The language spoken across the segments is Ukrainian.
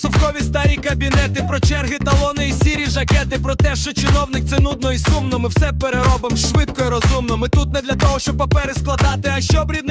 совкові старі кабінети, про черги, талони і сірі жакети. Про те, що чиновник це нудно і сумно. Ми все переробимо швидко і розумно. Ми тут не для того, щоб папери складати, а щоб рідний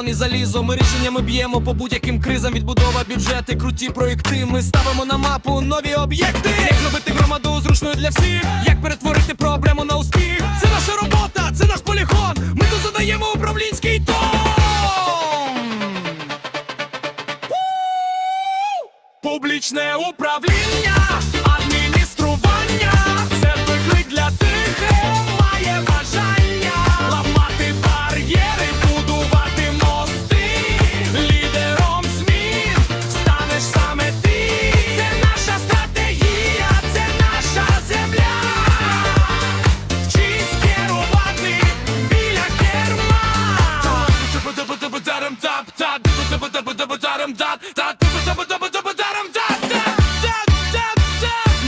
бетон і залізо. Ми рішеннями б'ємо по будь-яким кризам. Відбудова, бюджети, круті проєкти. Ми ставимо на мапу нові об'єкти. Як зробити громаду зручною для всіх. Як перетворити проблему на успіх. Це наша робота, це наш полігон. Ми тут задаємо управлінський тон Публічне управління,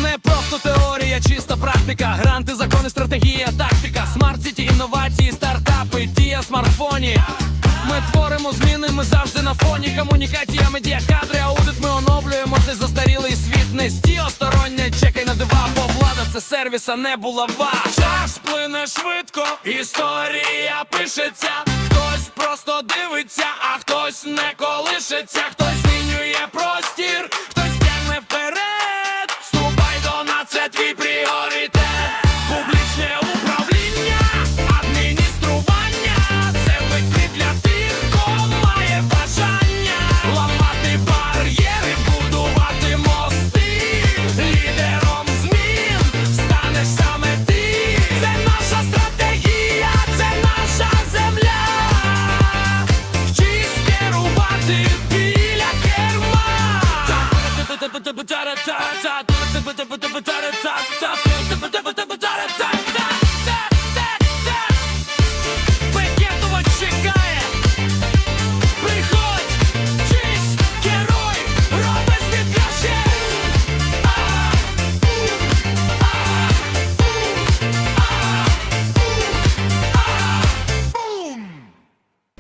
Не просто теорія, чиста практика. Гранти, закони, стратегія, тактика. Смарт сіті, інновації, стартапи, дія смартфоні. Ми творимо зміни, ми завжди на фоні. Комунікація, медіа, кадри, аудит. Ми оновлюємо цей застарілий світ. Не стій остороння, чекай на дива, бо влада це сервіс, а не булава. Час плине швидко, історія пишеться. Просто дивиться, а хтось не колишеться,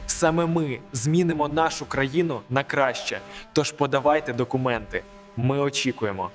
Саме ми змінимо нашу країну на краще. Тож подавайте документи. Ми очікуємо.